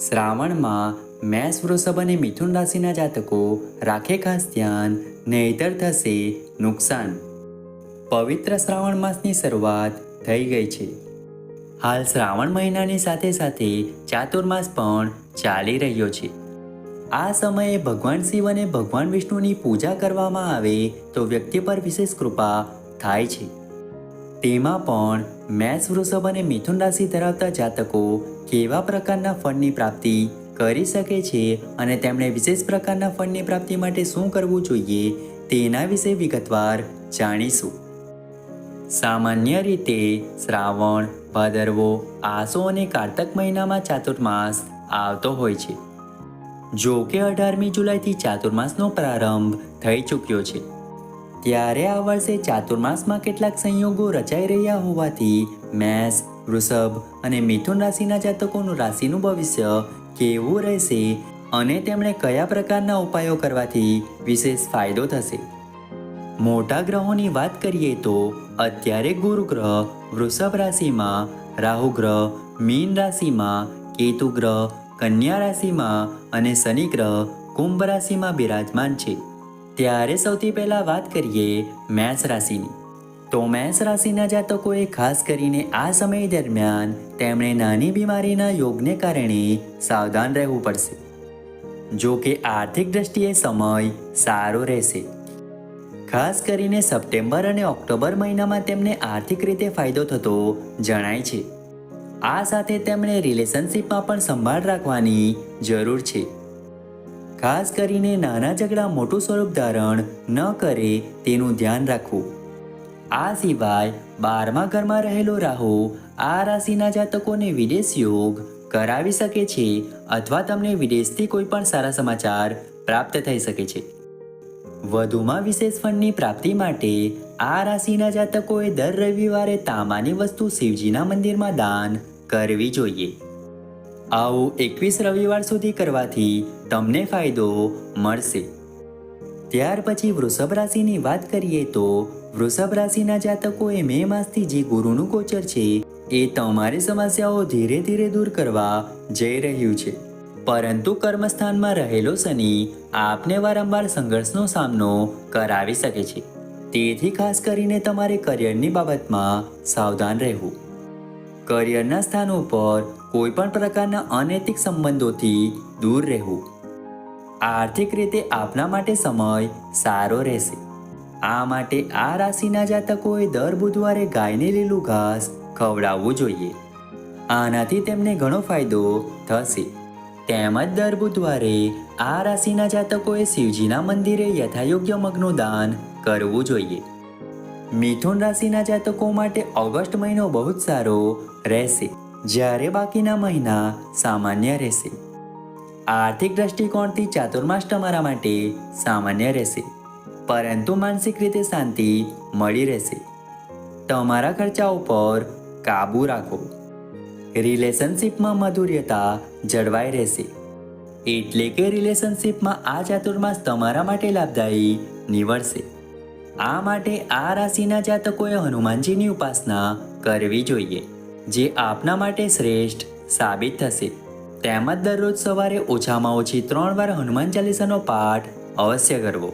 શ્રાવણમાં મેષ વૃષભ અને મિથુન રાશિના જાતકો રાખે ખાસ ધ્યાન, નહીતર થશે નુકસાન. પવિત્ર શ્રાવણ માસની શરૂઆત થઈ ગઈ છે. હાલ શ્રાવણ મહિનાની સાથે સાથે ચાતુર્માસ પણ ચાલી રહ્યો છે. આ સમયે ભગવાન શિવ અને ભગવાન વિષ્ણુની પૂજા કરવામાં આવે તો વ્યક્તિ પર વિશેષ કૃપા થાય છે. તેમાં પણ મેષ વૃષભ અને મિથુન રાશિ ધરાવતા જાતકો કેવા પ્રકારના ફળની પ્રાપ્તિ કરી શકે છે અને તેમણે વિશેષ પ્રકારના ફળની પ્રાપ્તિ માટે શું કરવું જોઈએ તેના વિશે વિગતવાર જાણીશું. સામાન્ય રીતે શ્રાવણ, ભાદરવો, આસો અને કારતક મહિનામાં ચાતુર્માસ આવતો હોય છે. જો કે અઢારમી જુલાઈથી ચાતુર્માસનો પ્રારંભ થઈ ચૂક્યો છે. ત્યારે આ વર્ષે ચાતુર્માસમાં કેટલાક સંયોગો રચાઈ રહ્યા હોવાથી મેષ, વૃષભ અને મિથુન રાશિના જાતકોનું રાશિનું ભવિષ્ય કેવું રહેશે અને તેમણે કયા પ્રકારના ઉપાયો કરવાથી વિશેષ ફાયદો થશે? મોટા ગ્રહોની વાત કરીએ તો અત્યારે ગુરુ ગ્રહ વૃષભ રાશિમાં, રાહુ ગ્રહ, મીન રાશિમાં, કેતુ ગ્રહ, કન્યા રાશિમાં અને શનિ ગ્રહ કુંભ રાશિમાં બિરાજમાન છે. ત્યારે સૌથી પહેલાં વાત કરીએ મેષ રાશિની. તો મેષ રાશિના જાતકોએ ખાસ કરીને આ સમય દરમિયાન તેમણે નાની બીમારીના યોગને કારણે સાવધાન રહેવું પડશે. જો કે આર્થિક દ્રષ્ટિએ સમય સારો રહેશે. ખાસ કરીને સપ્ટેમ્બર અને ઓક્ટોબર મહિનામાં તેમને આર્થિક રીતે ફાયદો થતો જણાય છે. આ સાથે તેમણે રિલેશનશિપમાં પણ સંભાળ રાખવાની જરૂર છે. ખાસ કરીને નાના ઝઘડા મોટું સ્વરૂપ ધારણ ન કરે તેનું ધ્યાન રાખવું. આ સિવાય બારમા ઘરમાં રહેલો રાહુ આ રાશિના જાતકોને વિદેશ યોગ કરાવી શકે છે અથવા તમને વિદેશથી કોઈ પણ સારા સમાચાર પ્રાપ્ત થઈ શકે છે. વધુમાં વિશેષ ફંડની પ્રાપ્તિ માટે આ રાશિના જાતકોએ દર રવિવારે તાંબાની વસ્તુ શિવજીના મંદિરમાં દાન કરવી જોઈએ. આવું એકવીસ રવિવાર સુધી કરવાથી તમને ફાયદો મળશે. ત્યાર પછી વૃષભ રાશિની વાત કરીએ તો વૃષભ રાશિના જાતકોએ મે માસથી જે ગુરુનું ગોચર છે, એ તમારી સમસ્યાઓ ધીરે ધીરે દૂર કરવા જઈ રહ્યું છે. પરંતુ કર્મસ્થાનમાં રહેલો શનિ આપને વારંવાર સંઘર્ષનો સામનો કરાવી શકે છે. તેથી ખાસ કરીને તમારે કરિયરની બાબતમાં સાવધાન રહેવું. કરિયરના સ્થાન ઉપર કોઈ પણ પ્રકારના અનૈતિક સંબંધોથી દૂર રહેવું. આર્થિક રીતે આપના માટે સમય સારો રહેશે. આ માટે આ રાશિના જાતકોએ દર બુધવારે ગાયને લીલું ઘાસ ખવડાવવું જોઈએ. આનાથી તેમને ઘણો ફાયદો થશે. તેમજ દર બુધવારે આ રાશિના જાતકોએ શિવજીના મંદિરે યથાયોગ્ય મગનું દાન કરવું જોઈએ. મિથુન રાશિના જાતકો માટે ઓગસ્ટ મહિનો બહુ જ સારો રહેશે. જ્યારે બાકીના મહિના સામાન્ય રહેશે. આર્થિક દ્રષ્ટિકોણથી ચાતુર્માસ તમારા માટે સામાન્ય રહેશે, પરંતુ માનસિક રીતે શાંતિ મળી રહેશે. તમારા ખર્ચા ઉપર કાબૂ રાખો. રિલેશનશિપમાં મધુર્યતા જળવાઈ રહેશે, એટલે કે રિલેશનશિપમાં આ ચાતુર્માસ તમારા માટે લાભદાયી નીવડશે. આ માટે આ રાશિના જાતકોએ હનુમાનજીની ઉપાસના કરવી જોઈએ. જે આપના માટે શ્રેષ્ઠ સાબિત થશે. તેમજ દરરોજ સવારે ઓછામાં ઓછી ત્રણ વાર હનુમાન ચાલીસાનો પાઠ અવશ્ય કરવો.